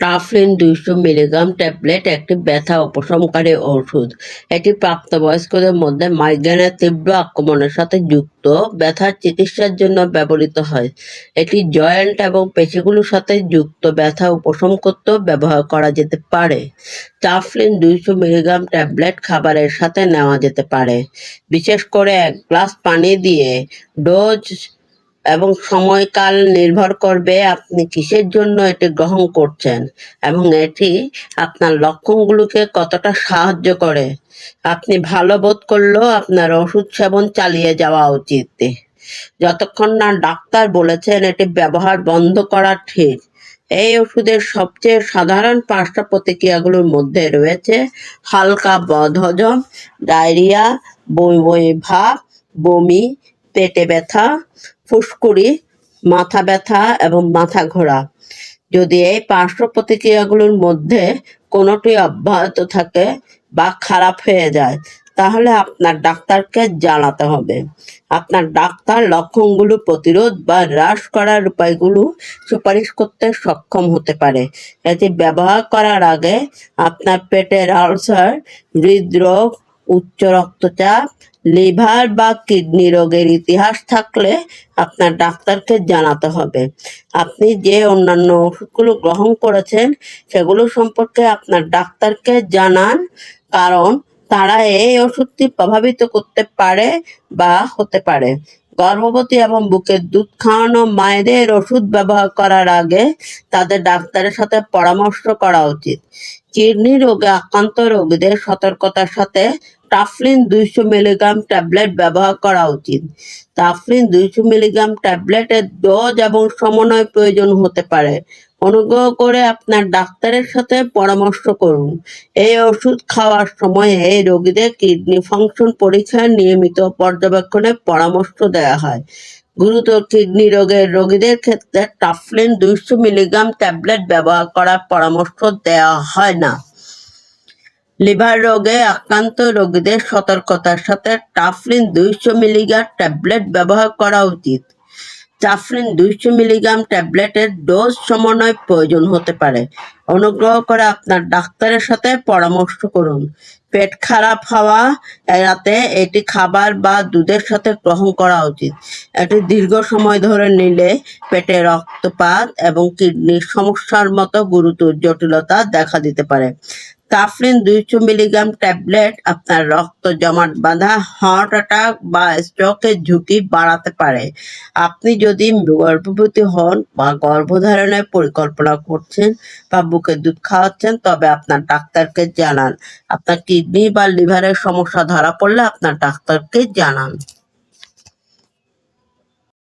টাফলিন দুইশো milligram tablet একটি ব্যথা উপশমকারী ওষুধ। এটি প্রাপ্তবয়স্কদের মধ্যে মাইগ্রেনের তীব্র আক্রমণের সাথে যুক্ত। ব্যথার চিকিৎসার জন্য ব্যবহৃত হয়। এটি জয়েন্ট এবং পেশিগুলোর সাথে যুক্ত ব্যথা উপশম করতেও ব্যবহার করা যেতে পারে। টাফলিন দুইশো মিলিগ্রাম ট্যাবলেট খাবারের সাথে নেওয়া যেতে পারে। বিশেষ করে এক গ্লাস পানি দিয়ে ডোজ এবং সময়কাল নির্ভর করবে আপনি কিসের জন্য এটি গ্রহণ করছেন এবং এটি আপনার লক্ষণগুলোকে কতটা সাহায্য করে। আপনি ভালো বোধ করলেও আপনার ওষুধ সেবন চালিয়ে যাওয়া উচিত। যতক্ষণ না ডাক্তার বলেছেন এটি ব্যবহার বন্ধ করা ঠিক। এই ওষুধের সবচেয়ে সাধারণ পাঁচটা প্রতিক্রিয়াগুলোর মধ্যে রয়েছে হালকা বদহজম, ডায়রিয়া বই বই ভাব বমি, পেটে ব্যথা ফুসকুড়ি মাথা ব্যথা এবং মাথা ঘোরা। যদি এই পার্শ্ব প্রতিক্রিয়াগুলোর মধ্যে কোনোটি অব্যাহত থাকে বা খারাপ হয়ে যায়, তাহলে আপনার ডাক্তারকে জানাতে হবে। আপনার ডাক্তার লক্ষণগুলো প্রতিরোধ বা হ্রাস করার উপায়গুলো সুপারিশ করতে সক্ষম হতে পারে। এটি ব্যবহার করার আগে আপনার পেটের আলসার, হৃদরোগ, উচ্চ রক্তচাপ লিভার বা কিডনি রোগের ইতিহাস থাকলে আপনার ডাক্তারকে জানাতে হবে। আপনি যে অন্যান্য ওষুধগুলো গ্রহণ করেছেন, সেগুলো সম্পর্কে আপনার ডাক্তারকে জানান, কারণ তারা এই ওষুধটি প্রভাবিত করতে পারে বা হতে পারে। গর্ভবতী এবং বুকের দুধ খাওয়ানো মায়েদের ওষুধ ব্যবহার করার আগে তাদের ডাক্তারের সাথে পরামর্শ করা উচিত। কিডনি রোগে আক্রান্ত রোগীদের সতর্কতার সাথে টাফলিন দুইশো মিলিগ্রাম ট্যাবলেট ব্যবহার করা উচিত। টাফলিন দুইশো মিলিগ্রাম ট্যাবলেটের ডোজ এবং সমন্বয় প্রয়োজন হতে পারে। অনুগ্রহ করে আপনার ডাক্তারের সাথে পরামর্শ করুন। এই ওষুধ খাওয়ার সময় এই রোগীদের কিডনি ফাংশন পরীক্ষার নিয়মিত পর্যবেক্ষণের পরামর্শ দেওয়া হয়। গুরুতর কিডনি রোগের রোগীদের ক্ষেত্রে টাফলিন দুইশো মিলিগ্রাম ট্যাবলেট ব্যবহার করার পরামর্শ দেওয়া হয় না। লিভার রোগে আক্রান্ত রোগীদের সতর্কতার সাথে টাফলিন দুইশো মিলিগ্রাম ট্যাবলেট ব্যবহার করা উচিত। টাফলিন দুইশো মিলিগ্রাম ট্যাবলেটের ডোজ সমন্বয় প্রয়োজন হতে পারে। অনুগ্রহ করে আপনার ডাক্তারের সাথে পরামর্শ করুন। পেট খারাপ হওয়া, এড়াতে এটি খাবার বা দুধের সাথে গ্রহণ করা উচিত। এটি দীর্ঘ সময় ধরে নিলে পেটে রক্তপাত এবং কিডনির সমস্যার মতো গুরুতর জটিলতা দেখা দিতে পারে। কাফলিন দুইশো মিলিগ্রাম ট্যাবলেট আপনার রক্ত জমাট বাঁধা, হার্ট অ্যাটাক বা স্ট্রোকের ঝুঁকি বাড়াতে পারে। আপনি যদি গর্ভবতী হন বা গর্ভধারণের পরিকল্পনা করছেন বা বুকে দুধ খাওয়াচ্ছেন, তবে আপনার ডাক্তারকে জানান। আপনার কিডনি বা লিভারের সমস্যা ধরা পড়লে আপনার ডাক্তারকে জানান।